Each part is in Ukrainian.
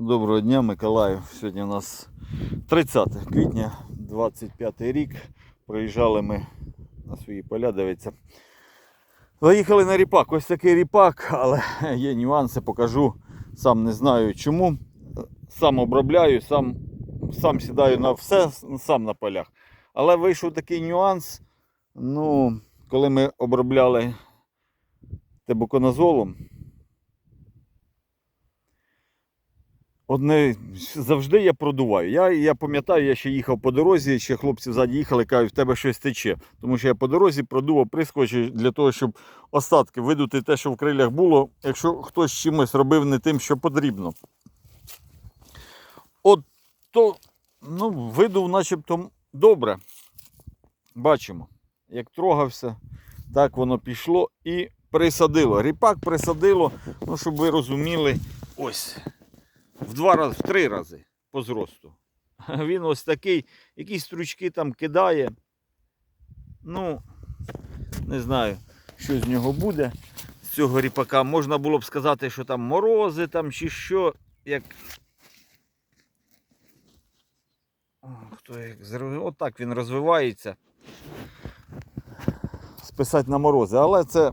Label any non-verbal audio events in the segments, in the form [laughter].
Доброго дня, Миколаїв. Сьогодні у нас 30 квітня, 25 рік. Приїжджали ми на свої поля, дивиться. Заїхали на ріпак. Ось такий ріпак, але [laughs] є нюанси, покажу. Сам не знаю чому. Сам обробляю, сам, сам сідаю на все, сам на полях. Але вийшов такий нюанс. Ну, коли ми обробляли тебуконазолом, Одне завжди я продуваю. Я, я пам'ятаю, я ще їхав по дорозі, ще хлопці ззаді їхали, кажуть, в тебе щось тече. Тому що я по дорозі продував прискочі для того, щоб остатки видути те, що в крилях було, якщо хтось чимось робив не тим, що потрібно. От то ну, видув начебто добре. Бачимо, як трогався, так воно пішло і присадило. Ріпак присадило, ну, щоб ви розуміли, ось в два рази, в три рази по зросту. [laughs] Він ось такий, якісь стручки там кидає. Ну, не знаю, що з нього буде. З цього ріпака можна було б сказати, що там морози там чи що, як. Хто як зро- Отак він розвивається. Списати на морози. Але це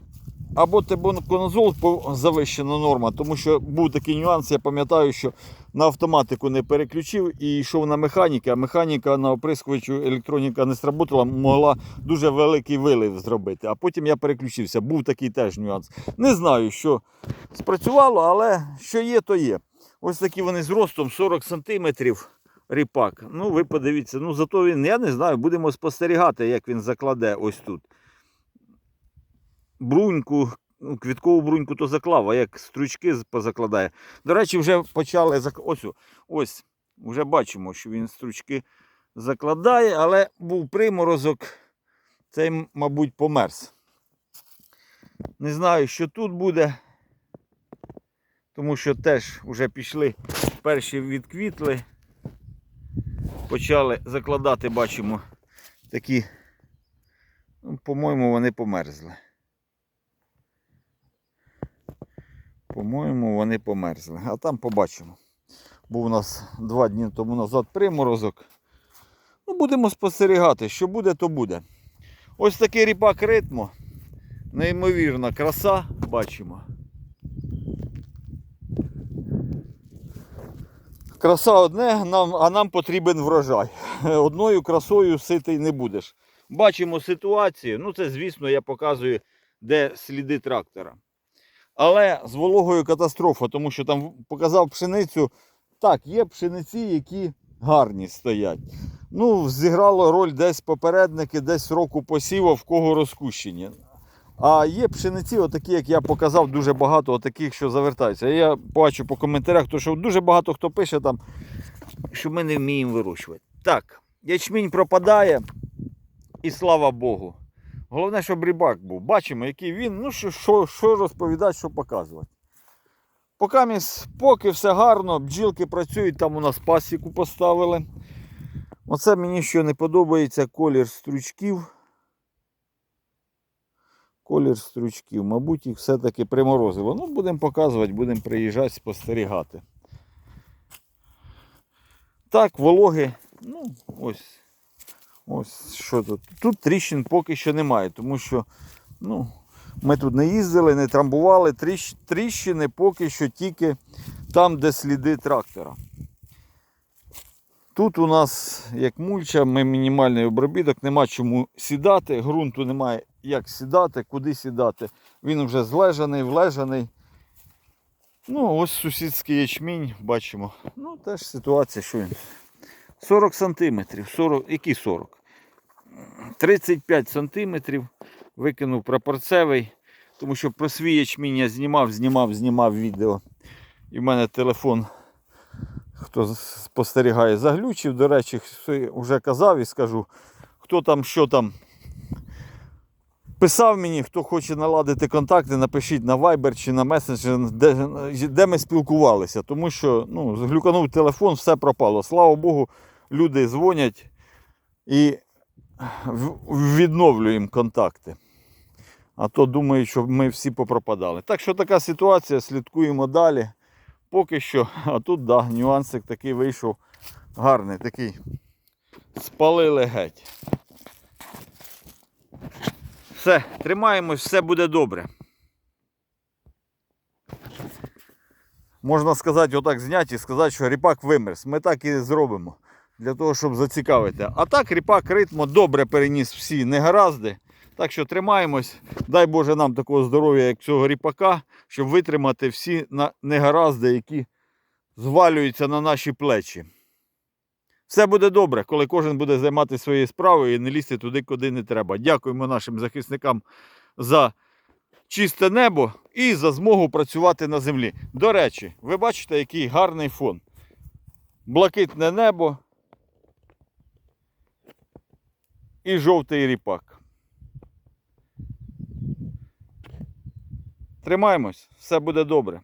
або тебонконозол завищена норма, тому що був такий нюанс, я пам'ятаю, що на автоматику не переключив і йшов на механіки, а механіка на оприскувачу електроніка не сработала, могла дуже великий вилив зробити. А потім я переключився. Був такий теж нюанс. Не знаю, що спрацювало, але що є, то є. Ось такі вони з ростом 40 см ріпак. Ну, ви подивіться, ну зато він, я не знаю, будемо спостерігати, як він закладе ось тут бруньку, ну, квіткову бруньку то заклав, а як стручки позакладає. До речі, вже почали ось, ось, вже бачимо, що він стручки закладає, але був приморозок, цей, мабуть, померз. Не знаю, що тут буде, тому що теж вже пішли перші відквітли. Почали закладати, бачимо, такі, ну, по-моєму, вони померзли. По-моєму, вони померзли. А там побачимо. Був у нас два дні тому назад приморозок. Ну, будемо спостерігати, що буде, то буде. Ось такий ріпак ритму. Неймовірна краса, бачимо. Краса одне, нам, а нам потрібен врожай. [laughs] Одною красою ситий не будеш. Бачимо ситуацію. Ну, це, звісно, я показую, де сліди трактора. Але з вологою катастрофа, тому що там показав пшеницю. Так, є пшениці, які гарні стоять. Ну, зіграло роль десь попередники, десь року посіву, в кого розкущені. А є пшениці, отакі, як я показав, дуже багато отаких, що завертаються. Я бачу по коментарях, то що дуже багато хто пише там, що ми не вміємо вирощувати. Так, ячмінь пропадає, і слава Богу. Головне, щоб рибак був. Бачимо, який він. Ну, що, що, що розповідати, що показувати. Поки, поки все гарно, бджілки працюють, там у нас пасіку поставили. Оце мені що не подобається колір стручків. Колір стручків. Мабуть, їх все-таки приморозило. Ну, будемо показувати, будемо приїжджати, спостерігати. Так, вологи. Ну, ось. Ось що тут. Тут тріщин поки що немає, тому що ну, ми тут не їздили, не трамбували. Тріщ, тріщини поки що тільки там, де сліди трактора. Тут у нас, як мульча, ми мінімальний обробіток, нема чому сідати, ґрунту немає як сідати, куди сідати. Він вже злежаний, влежаний. Ну, ось сусідський ячмінь, бачимо. Ну, теж ситуація, що він. 40 сантиметрів. 40, які 40? 35 сантиметрів. Викинув прапорцевий, тому що про свій ячмінь я знімав, знімав, знімав відео. І в мене телефон, хто спостерігає, заглючив. До речі, вже казав і скажу, хто там, що там. Писав мені, хто хоче наладити контакти, напишіть на Viber чи на Messenger, де, де ми спілкувалися. Тому що ну, зглюканув телефон, все пропало. Слава Богу, люди дзвонять і відновлюємо контакти. А то думаю, що ми всі попропадали. Так що така ситуація, слідкуємо далі. Поки що, а тут да, нюансик такий вийшов гарний, такий. Спалили геть. Все, тримаємось, все буде добре. Можна сказати, отак зняти і сказати, що ріпак вимерз. Ми так і зробимо. Для того, щоб зацікавити. А так ріпак ритмо добре переніс всі негаразди. Так що тримаємось. Дай Боже нам такого здоров'я, як цього ріпака, щоб витримати всі негаразди, які звалюються на наші плечі. Все буде добре, коли кожен буде займатися своєю справою і не лізти туди, куди не треба. Дякуємо нашим захисникам за чисте небо і за змогу працювати на землі. До речі, ви бачите, який гарний фон. Блакитне небо і жовтий ріпак. Тримаємось, все буде добре.